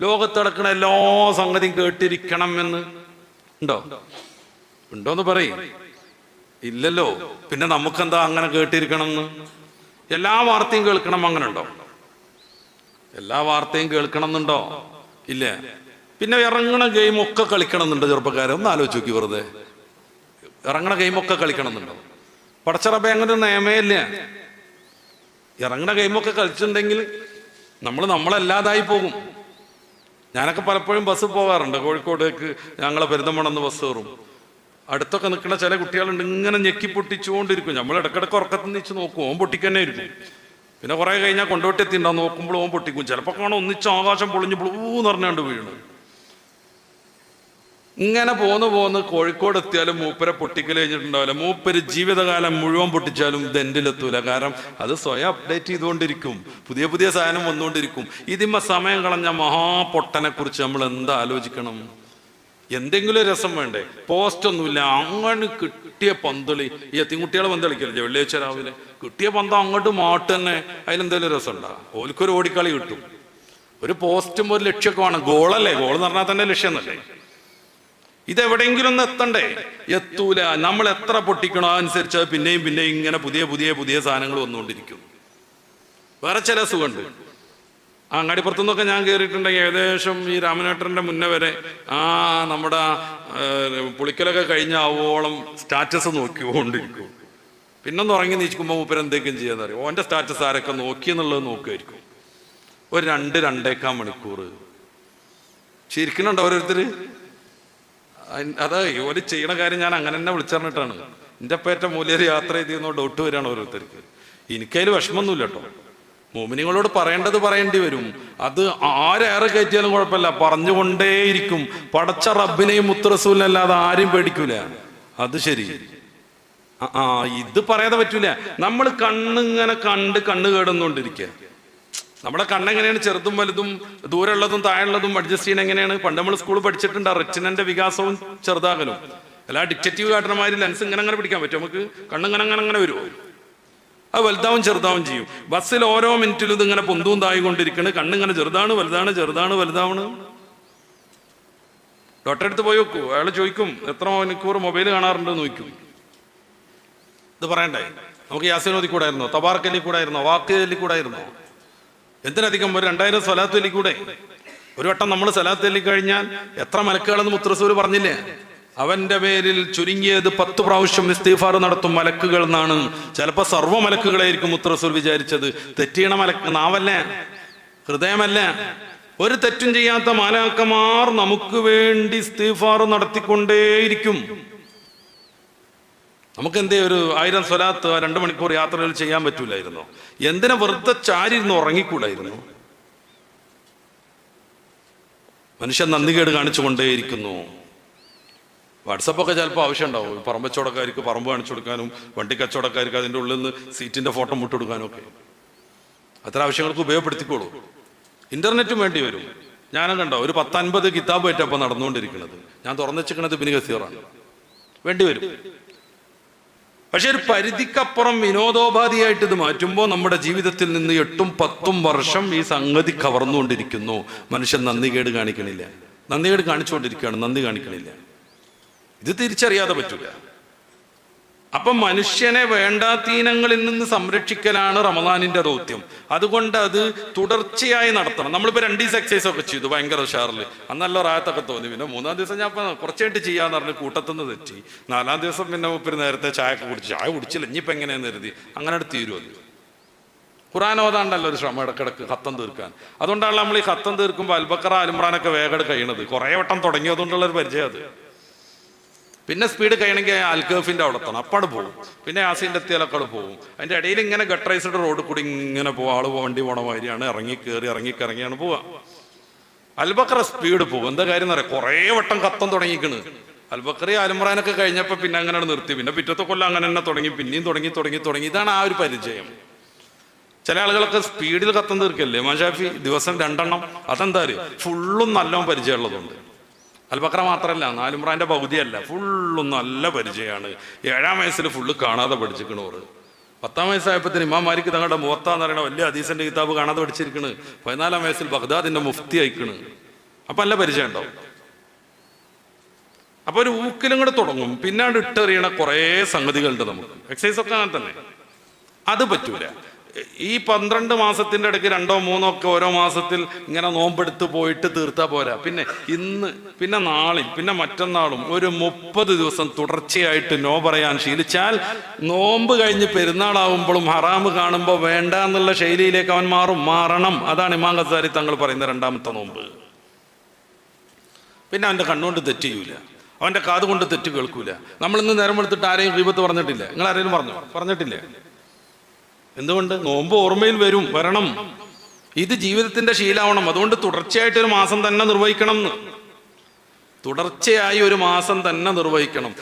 ലോകത്ത് നടക്കുന്ന എല്ലാ സംഗതിയും കേട്ടിരിക്കണം എന്ന്. ഉണ്ടോ? ഉണ്ടോന്ന് പറയും. ഇല്ലല്ലോ. പിന്നെ നമുക്കെന്താ അങ്ങനെ കേട്ടിരിക്കണം എന്ന്? എല്ലാ വാർത്തയും കേൾക്കണം അങ്ങനെ ഉണ്ടോ എല്ലാ വാർത്തയും കേൾക്കണം എന്നുണ്ടോ? ഇല്ല. പിന്നെ ഇറങ്ങണ ഗെയിം ഒക്കെ കളിക്കണം എന്നുണ്ടോ ചെറുപ്പക്കാരെ? ഒന്ന് ആലോചിച്ച് നോക്കി വെറുതെ. ഇറങ്ങണ ഗെയിമൊക്കെ കളിക്കണം എന്നുണ്ടോ? പടച്ചറബ അങ്ങനെ ഒരു നിയമേ ഇല്ല. ഇറങ്ങണ ഗെയിമൊക്കെ കളിച്ചിട്ടുണ്ടെങ്കിൽ നമ്മൾ നമ്മളല്ലാതായി പോകും. ഞാനൊക്കെ പലപ്പോഴും ബസ് പോകാറുണ്ട്. കോഴിക്കോടേക്ക് ഞങ്ങളെ പെരുന്തമണെന്ന് ബസ് കയറും. അടുത്തൊക്കെ നിൽക്കുന്ന ചില കുട്ടികളുണ്ട് ഇങ്ങനെ ഞെക്കി പൊട്ടിച്ചുകൊണ്ടിരിക്കും. നമ്മൾ ഇടക്കിടക്ക് ഉറക്കത്തിൽ നിന്ന് നോക്കും. ഓൻ പൊട്ടിക്കന്നെ ഇരിക്കും പിന്നെ കുറെ കഴിഞ്ഞാൽ കൊണ്ടോട്ടി എത്തിണ്ടാവും നോക്കുമ്പോൾ ഓൻ പൊട്ടിക്കും. ചിലപ്പോൾ കാണാം ഒന്നിച്ച് ആകാശം പൊളിഞ്ഞ് ബ്ലൂന്ന് പറഞ്ഞാണ്ട് വീണ്. ഇങ്ങനെ പോന്നു പോന്ന് കോഴിക്കോട് എത്തിയാലും മൂപ്പരെ പൊട്ടിക്കൽ കഴിഞ്ഞിട്ടുണ്ടാവില്ല. മൂപ്പര് ജീവിതകാലം മുഴുവൻ പൊട്ടിച്ചാലും ദെന്റിലെത്തൂല കാരണം അത് സ്വയം അപ്ഡേറ്റ് ചെയ്തുകൊണ്ടിരിക്കും. പുതിയ പുതിയ സാധനം വന്നുകൊണ്ടിരിക്കും. ഇതിമ്മ സമയം കളഞ്ഞ മഹാപൊട്ടനെ കുറിച്ച് നമ്മൾ എന്താ ആലോചിക്കണം? എന്തെങ്കിലും രസം വേണ്ടേ? പോസ്റ്റ് ഒന്നുമില്ല. അങ്ങനെ കിട്ടിയ പന്തളി. ഈ എത്തിക്കുട്ടികളെ പന്ത് കളിക്കില്ലേ വെള്ളിയാഴ്ച രാവിലെ. കിട്ടിയ പന്ത അങ്ങോട്ട് മാട്ട് തന്നെ അതിലെന്തെങ്കിലും രസം ഉണ്ടാ ഓൽക്കൊരു ഓടിക്കളി കിട്ടും. ഒരു പോസ്റ്റും ഒരു ലക്ഷ്യമൊക്കെ വേണം. ഗോളല്ലേ ഗോൾ എന്ന് പറഞ്ഞാൽ തന്നെ ലക്ഷ്യം എന്നല്ലേ ഇതെവിടെയെങ്കിലും ഒന്ന് എത്തണ്ടേ? എത്തൂല. നമ്മൾ എത്ര പൊട്ടിക്കണോ അനുസരിച്ച് പിന്നെയും പിന്നെയും ഇങ്ങനെ പുതിയ പുതിയ പുതിയ സാധനങ്ങൾ വന്നുകൊണ്ടിരിക്കും. വേറെ ചില സുഖമുണ്ട് ആ അങ്ങാടിപ്പുറത്തു നിന്നൊക്കെ ഞാൻ കയറിയിട്ടുണ്ടെങ്കിൽ ഏകദേശം ഈ രാമനേട്ടന്റെ മുന്നേ വരെ ആ നമ്മുടെ പുളിക്കലൊക്കെ കഴിഞ്ഞ ആവോളം സ്റ്റാറ്റസ് നോക്കിക്കൊണ്ടിരിക്കും. പിന്നൊന്ന് ഉറങ്ങി നീച്ചുമ്പോൾ മൂപ്പര് എന്തെങ്കിലും ചെയ്യാന്ന് അറിയും? ഓന്റെ സ്റ്റാറ്റസ് ആരൊക്കെ നോക്കി എന്നുള്ളത് നോക്കുമായിരിക്കും ഒരു രണ്ട് രണ്ടേക്കാൽ മണിക്കൂർ ചിരിക്കുന്നുണ്ടോ ഓരോരുത്തർ അതാ ഓര് ചെയ്യണ കാര്യം ഞാൻ അങ്ങനെ തന്നെ വിളിച്ചറിഞ്ഞിട്ടാണ്. എന്റെ പേറ്റ മൂല്യം യാത്ര ചെയ്തെന്നോ ഡൗട്ട് വരികയാണ് ഓരോരുത്തർക്ക്. എനിക്കതിൽ വിഷമമൊന്നുമില്ല കേട്ടോ മോമിനിങ്ങളോട് പറയേണ്ടത് പറയേണ്ടി വരും. അത് ആരേറെ കയറ്റിയാലും കുഴപ്പമില്ല. പറഞ്ഞുകൊണ്ടേയിരിക്കും. പടച്ച റബ്ബിനെയും മുത്തറസൂലിനല്ലാതെ ആരും പേടിക്കൂല. അത് ശരി. ആ, ഇത് പറയാതെ പറ്റൂല. നമ്മൾ കണ്ണിങ്ങനെ കണ്ട് കണ്ണ് കേടുന്നോണ്ടിരിക്കുക നമ്മുടെ കണ്ണെങ്ങനെയാണ് ചെറുതും വലുതും ദൂരമുള്ളതും താഴെയുള്ളതും അഡ്ജസ്റ്റ് ചെയ്യുന്ന എങ്ങനെയാണ്? പണ്ട് നമ്മൾ സ്കൂളിൽ പഠിച്ചിട്ടുണ്ട് റെറ്റിനന്റെ വികാസവും ചെറുതാകലും. എല്ലാ ഡിറ്റക്റ്റീവ് കാട്ടണമാതിരി ലെൻസ് ഇങ്ങനെ അങ്ങനെ പിടിക്കാൻ പറ്റും. നമുക്ക് കണ്ണിങ്ങനെ അങ്ങനെ അങ്ങനെ വരുമോ അത് വലുതാവും ചെറുതാവും ചെയ്യും. ബസ്സിൽ ഓരോ മിനിറ്റിലും ഇതിങ്ങനെ പൊന്തും തായി കൊണ്ടിരിക്കണ് കണ്ണിങ്ങനെ ചെറുതാണ് വലുതാണ് ചെറുതാണ് വലുതാവണ്. ഡോക്ടറെ അടുത്ത് പോയി നോക്കൂ. അയാൾ ചോദിക്കും എത്ര മണിക്കൂർ മൊബൈൽ കാണാറുണ്ട് നോക്കും ഇത് പറയണ്ടേ? നമുക്ക് യാസിനോദി കൂടായിരുന്നോ തബാർക്കലി കൂടായിരുന്നോ വാക്കലി കൂടായിരുന്നോ എന്തിനധികം ഒരു രണ്ടായിരം സ്വലാത്ത് കൂടെ ഒരു വട്ടം നമ്മൾ സ്വലാത്ത് കഴിഞ്ഞാൽ എത്ര മലക്കുകളെന്ന് മുത്രസൂര് പറഞ്ഞില്ലേ? അവന്റെ പേരിൽ ചുരുങ്ങിയത് പത്ത് പ്രാവശ്യം ഇസ്തീഫാർ നടത്തും മലക്കുകൾ എന്നാണ്. ചിലപ്പോൾ സർവ മലക്കുകളായിരിക്കും മുത്രസൂർ വിചാരിച്ചത്. തെറ്റിയണ മലക്ക് നാവല്ലേ? ഹൃദയമല്ല? ഒരു തെറ്റും ചെയ്യാത്ത മാലാക്കമാർ നമുക്ക് വേണ്ടി ഇസ്തീഫാർ നടത്തിക്കൊണ്ടേയിരിക്കും. നമുക്ക് എന്തേ ഒരു ആയിരം സ്വലാത്ത് രണ്ട് മണിക്കൂർ യാത്രകൾ ചെയ്യാൻ പറ്റൂലായിരുന്നു. എന്തിനാ വെറുതെ ചാരിയിരുന്ന് ഉറങ്ങിക്കൂടായിരുന്നു? മനുഷ്യൻ നന്ദി കേട് കാണിച്ചു കൊണ്ടേയിരിക്കുന്നു വാട്സപ്പൊക്കെ ചിലപ്പോൾ ആവശ്യം ഉണ്ടാവും പറമ്പ് കച്ചവടക്കാർക്ക് പറമ്പ് കാണിച്ചു കൊടുക്കാനും വണ്ടി കച്ചവടക്കാർക്ക് അതിന്റെ ഉള്ളിൽ നിന്ന് സീറ്റിന്റെ ഫോട്ടോ മുട്ടെടുക്കാനും ഒക്കെ. അത്ര ആവശ്യങ്ങൾക്ക് ഉപയോഗപ്പെടുത്തിക്കോളൂ. ഇന്റർനെറ്റും വേണ്ടി വരും. ഞാനും കണ്ടോ? ഒരു പത്തൻപത് കിതാബ് ആയിട്ടപ്പോൾ നടന്നുകൊണ്ടിരിക്കുന്നത്. ഞാൻ തുറന്നു വെച്ചിരിക്കുന്നത് ബിനി ഗസീറാണ് വേണ്ടി വരും. പക്ഷെ ഒരു പരിധിക്കപ്പുറം വിനോദോപാധിയായിട്ട് ഇത് മാറ്റുമ്പോൾ നമ്മുടെ ജീവിതത്തിൽ നിന്ന് എട്ടും പത്തും വർഷം ഈ സംഗതി കവർന്നുകൊണ്ടിരിക്കുന്നു. മനുഷ്യൻ നന്ദികേട് കാണിക്കണില്ല. നന്ദികേട് കാണിച്ചുകൊണ്ടിരിക്കുകയാണ്. നന്ദി കാണിക്കണില്ല. ഇത് തിരിച്ചറിയാതെ പറ്റൂല. അപ്പം മനുഷ്യനെ വേണ്ടാത്തീനങ്ങളിൽ നിന്ന് സംരക്ഷിക്കലാണ് റമദാനിന്റെ ദൗത്യം. അതുകൊണ്ട് അത് തുടർച്ചയായി നടത്തണം. നമ്മളിപ്പോ രണ്ട് ദിവസം എക്സസൈസ് ഒക്കെ ചെയ്തു ഭയങ്കര ഉഷാറിൽ അന്നല്ല റായത്തൊക്കെ തോന്നി. പിന്നെ മൂന്നാം ദിവസം ഞാൻ കുറച്ചായിട്ട് ചെയ്യാന്ന് പറഞ്ഞ് കൂട്ടത്തുനിന്ന് തെറ്റി. നാലാം ദിവസം പിന്നെ മുപ്പര് നേരത്തെ ചായ കുടിച്ചു. ചായ കുടിച്ചില്ല ഇനിയിപ്പോ എങ്ങനെയാന്ന് കരുതി. അങ്ങനെ തീരും അത്. ഖുറാൻ ഓതാണ്ടല്ലോ ഒരു ശ്രമം ഇടക്കിടക്ക് ഹത്തം തീർക്കാൻ. അതുകൊണ്ടാണ് നമ്മൾ ഈ ഹത്തം തീർക്കുമ്പോൾ അൽബക്കറ അലിമ്രാനൊക്കെ വേഗം കഴിയണത്. കുറേ വട്ടം തുടങ്ങിയതുകൊണ്ടുള്ള ഒരു പരിചയം അത്. പിന്നെ സ്പീഡ് കഴിയണമെങ്കിൽ അൽക്കഫിന്റെ അവിടെ എത്തണം. അപ്പാട് പോകും പിന്നെ ആസിന്റെ എത്തിയാലൊക്കെ പോകും അതിന്റെ ഇടയിൽ ഇങ്ങനെ ഗട്ടറൈസ്ഡ് റോഡ് കൂടി ഇങ്ങനെ പോവാ. ആൾ വണ്ടി പോണ മാതിരിയാണ്. ഇറങ്ങി കയറി ഇറങ്ങി ഇറങ്ങിയാണ് പോവുക അൽബക്കറ സ്പീഡ് പോകും എന്താ കാര്യം പറയാം കുറേ വട്ടം കത്തം തുടങ്ങിക്കണ്. അൽബക്കറി അലുമ്രാനൊക്കെ കഴിഞ്ഞപ്പോൾ പിന്നെ അങ്ങനെ നിർത്തി. പിന്നെ പിറ്റത്തെ കൊല്ലം അങ്ങനെ തന്നെ തുടങ്ങി. പിന്നെയും തുടങ്ങി തുടങ്ങി തുടങ്ങി. ഇതാണ് ആ ഒരു പരിചയം. ചില ആളുകളൊക്കെ സ്പീഡിൽ കത്തം തീർക്കല്ലേ? മാഷാഫി ദിവസം രണ്ടെണ്ണം. അതെന്താ ഫുള്ളും നല്ലോണം പരിചയമുള്ളതുണ്ട് അൽബക്ര മാത്രമല്ല നാലുമ്രാന്റെ പകുതിയല്ല. ഫുള്ളും നല്ല പരിചയമാണ് ഏഴാം വയസ്സിൽ ഫുള്ള് കാണാതെ പഠിച്ചിരിക്കണോറ് പത്താം വയസ്സായപ്പത്തിന് ഇമാമാരിക്ക് തങ്ങളുടെ മുഹത്താന്ന് പറയുന്ന വലിയ ഹദീസിന്റെ കിതാബ് കാണാതെ പഠിച്ചിരിക്കണ്. പതിനാലാം വയസ്സിൽ ബഗ്ദാദിന്റെ മുഫ്തി അയക്കണ് അപ്പൊ നല്ല പരിചയം ഉണ്ടാവും. അപ്പൊ ഒരു ഊക്കിലും കൂടെ തുടങ്ങും. പിന്നാണ്ട് ഇട്ടെറിയണ കുറേ സംഗതികളുണ്ട് നമുക്ക്. എക്സസൈസ് ഒക്കെ അങ്ങനെ തന്നെ. അത് പറ്റൂല. ഈ പന്ത്രണ്ട് മാസത്തിന്റെ ഇടയ്ക്ക് രണ്ടോ മൂന്നോ ഒക്കെ ഓരോ മാസത്തിൽ ഇങ്ങനെ നോമ്പെടുത്ത് പോയിട്ട് തീർത്താ പോരാ. പിന്നെ ഇന്ന് പിന്നെ നാളെ പിന്നെ മറ്റന്നാളും ഒരു മുപ്പത് ദിവസം തുടർച്ചയായിട്ട് നോ പറയാൻ ശീലിച്ചാൽ നോമ്പ് കഴിഞ്ഞ് പെരുന്നാളാവുമ്പോഴും ഹറാമ് കാണുമ്പോൾ വേണ്ട എന്നുള്ള ശൈലിയിലേക്ക് അവൻ മാറും. മാറണം. അതാണ് ഇമാം ഗസാരി തങ്ങൾ പറയുന്ന രണ്ടാമത്തെ നോമ്പ്. പിന്നെ അവന്റെ കണ്ണുകൊണ്ട് തെറ്റിയൂല അവന്റെ കാതുകൊണ്ട് തെറ്റ് കേൾക്കൂല. നമ്മളിന്ന് നേരം എടുത്തിട്ട് ആരെയും വിപത്ത് പറഞ്ഞിട്ടില്ല. നിങ്ങൾ ആരെങ്കിലും പറഞ്ഞു? പറഞ്ഞിട്ടില്ലേ. എന്തുകൊണ്ട്? നോമ്പ് ഓർമ്മയിൽ വരും വരണം. ഇത് ജീവിതത്തിന്റെ ശീലാവണം. അതുകൊണ്ട് തുടർച്ചയായിട്ട് ഒരു മാസം തന്നെ നിർവഹിക്കണം തുടർച്ചയായി ഒരു മാസം തന്നെ നിർവഹിക്കണം.